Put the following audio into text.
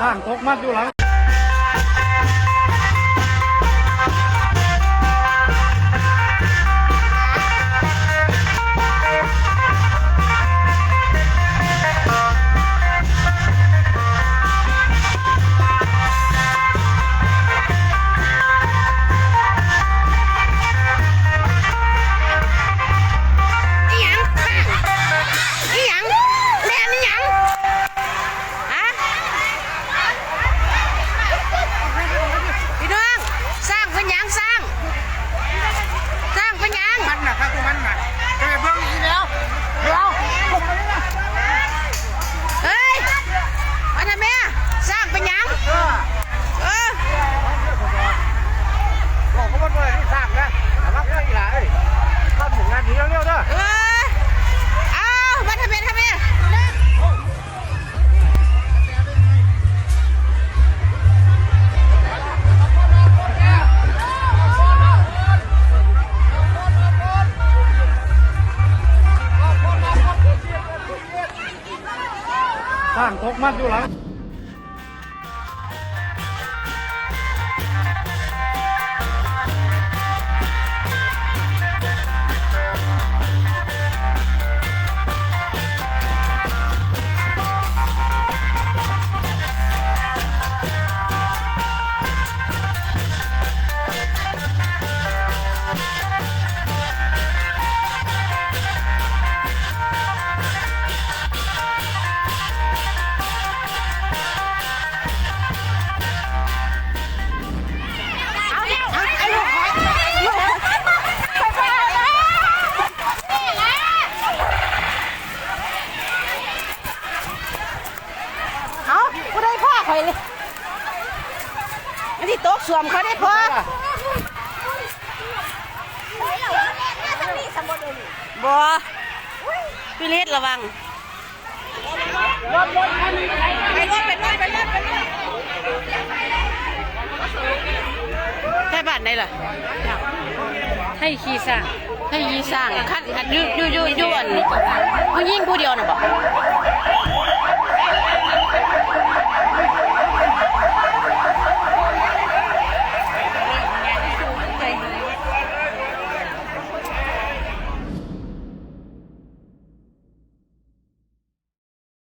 สร้างตกมัดอยู่หลัง เข้าถึงงานนี้เร็วๆเด้อเออเอามาทำไมทำไมสร้างตกมัดอยู่หลัง อคอยเลยอันนี้โต๊ะสวมเขาได้พ่อบัวพี่ฤทธิ์ระวังไปรถไปรถไปรถไปรถใช่บ้านไหนล่ะให้ขี่สร้างให้ยีสร้างคันคันอยูอยูอยูอยูอันมึงยิงผู้เดียวน่ะบอก